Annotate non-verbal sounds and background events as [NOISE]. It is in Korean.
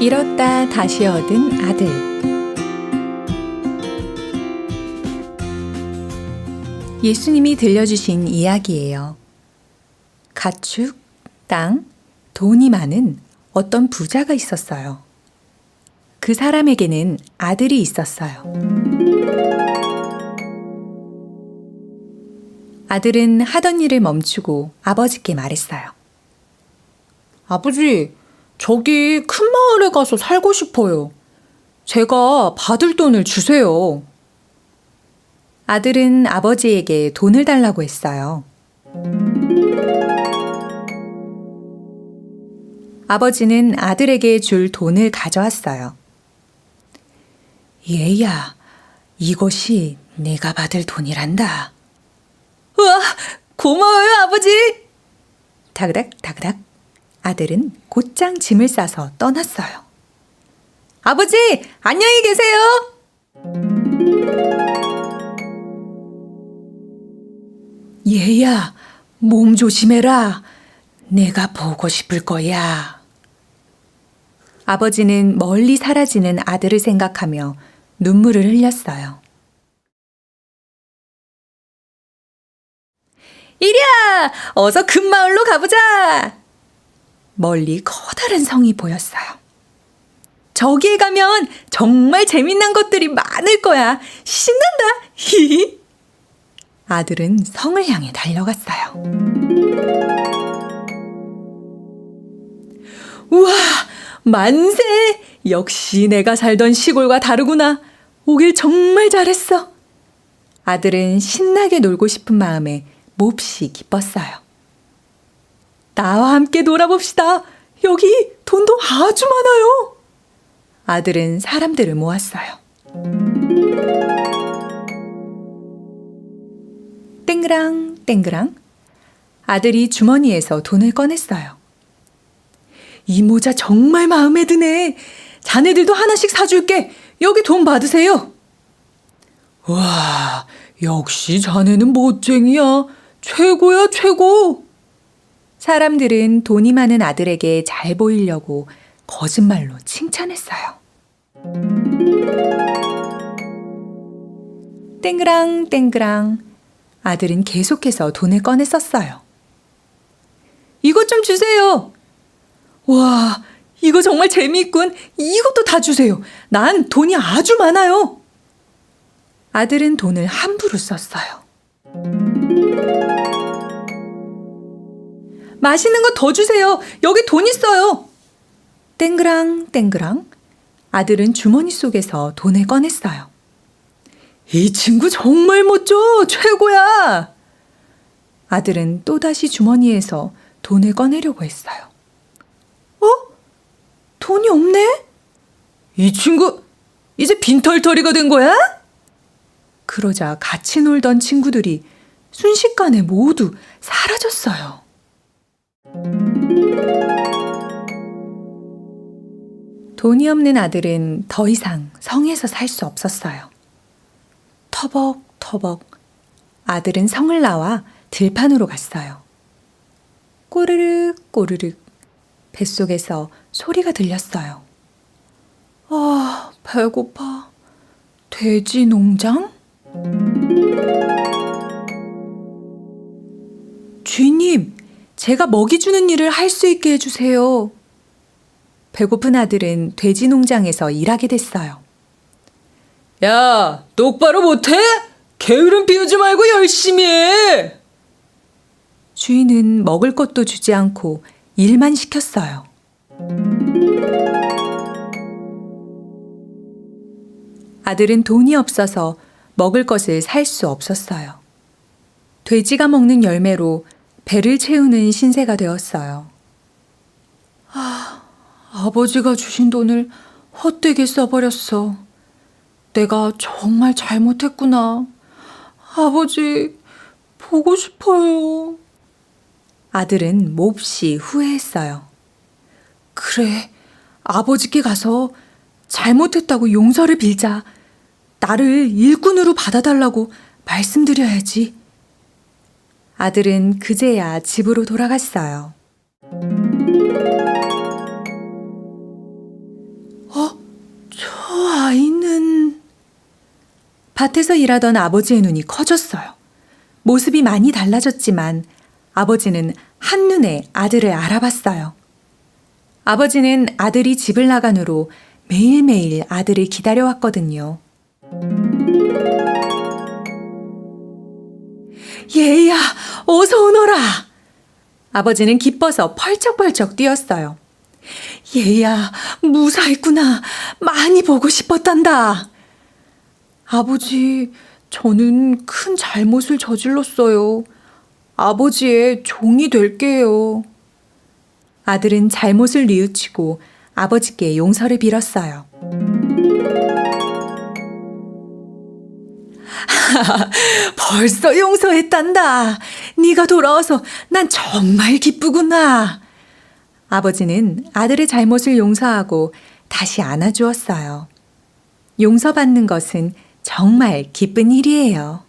잃었다 다시 얻은 아들. 예수님이 들려주신 이야기예요. 가축, 땅, 돈이 많은 어떤 부자가 있었어요. 그 사람에게는 아들이 있었어요. 아들은 하던 일을 멈추고 아버지께 말했어요. 아버지, 저기 큰 마을에 가서 살고 싶어요. 제가 받을 돈을 주세요. 아들은 아버지에게 돈을 달라고 했어요. 아버지는 아들에게 줄 돈을 가져왔어요. 얘야, 이것이 내가 받을 돈이란다. 우와, 고마워요, 아버지! 다그닥, 다그닥. 아들은 곧장 짐을 싸서 떠났어요. 아버지, 안녕히 계세요! 얘야, 몸 조심해라. 내가 보고 싶을 거야. 아버지는 멀리 사라지는 아들을 생각하며 눈물을 흘렸어요. 이리야! 어서 금마을로 가보자! 멀리 커다란 성이 보였어요. 저기에 가면 정말 재밌는 것들이 많을 거야. 신난다! 히히! [LAUGHS] 아들은 성을 향해 달려갔어요. 우와! 만세! 역시 내가 살던 시골과 다르구나. 오길 정말 잘했어. 아들은 신나게 놀고 싶은 마음에 몹시 기뻤어요. 나와 함께 놀아봅시다. 여기 돈도 아주 많아요. 아들은 사람들을 모았어요. 땡그랑 땡그랑 아들이 주머니에서 돈을 꺼냈어요. 이 모자 정말 마음에 드네. 자네들도 하나씩 사줄게. 여기 돈 받으세요. 와, 역시 자네는 멋쟁이야. 최고야, 최고. 사람들은 돈이 많은 아들에게 잘 보이려고 거짓말로 칭찬했어요. 땡그랑 땡그랑 아들은 계속해서 돈을 꺼내 썼어요. 이것 좀 주세요. 와, 이거 정말 재미있군. 이것도 다 주세요. 난 돈이 아주 많아요. 아들은 돈을 함부로 썼어요. 맛있는 거 더 주세요. 여기 돈 있어요. 땡그랑 땡그랑 아들은 주머니 속에서 돈을 꺼냈어요. 이 친구 정말 멋져. 최고야. 아들은 또다시 주머니에서 돈을 꺼내려고 했어요. 어? 돈이 없네? 이 친구 이제 빈털터리가 된 거야? 그러자 같이 놀던 친구들이 순식간에 모두 사라졌어요. 돈이 없는 아들은 더 이상 성에서 살 수 없었어요. 터벅터벅 아들은 성을 나와 들판으로 갔어요. 꼬르륵 꼬르륵 뱃속에서 소리가 들렸어요. 아, 배고파. 돼지 농장? 주인님, 제가 먹이 주는 일을 할 수 있게 해주세요. 배고픈 아들은 돼지 농장에서 일하게 됐어요. 야, 똑바로 못해? 게으름 피우지 말고 열심히 해! 주인은 먹을 것도 주지 않고 일만 시켰어요. 아들은 돈이 없어서 먹을 것을 살 수 없었어요. 돼지가 먹는 열매로 배를 채우는 신세가 되었어요. 아, 아버지가 주신 돈을 헛되게 써버렸어. 내가 정말 잘못했구나. 아버지, 보고 싶어요. 아들은 몹시 후회했어요. 그래, 아버지께 가서 잘못했다고 용서를 빌자. 나를 일꾼으로 받아달라고 말씀드려야지. 아들은 그제야 집으로 돌아갔어요. 어, 저 아이는 밭에서 일하던 아버지의 눈이 커졌어요. 모습이 많이 달라졌지만 아버지는 한눈에 아들을 알아봤어요. 아버지는 아들이 집을 나간 후로 매일매일 아들을 기다려왔거든요. 얘야, 어서 오너라! 아버지는 기뻐서 펄쩍펄쩍 뛰었어요. 얘야, 무사했구나. 많이 보고 싶었단다. 아버지, 저는 큰 잘못을 저질렀어요. 아버지의 종이 될게요. 아들은 잘못을 뉘우치고 아버지께 용서를 빌었어요. [LAUGHS] 벌써 용서했단다. 네가 돌아와서 난 정말 기쁘구나. 아버지는 아들의 잘못을 용서하고 다시 안아주었어요. 용서받는 것은 정말 기쁜 일이에요.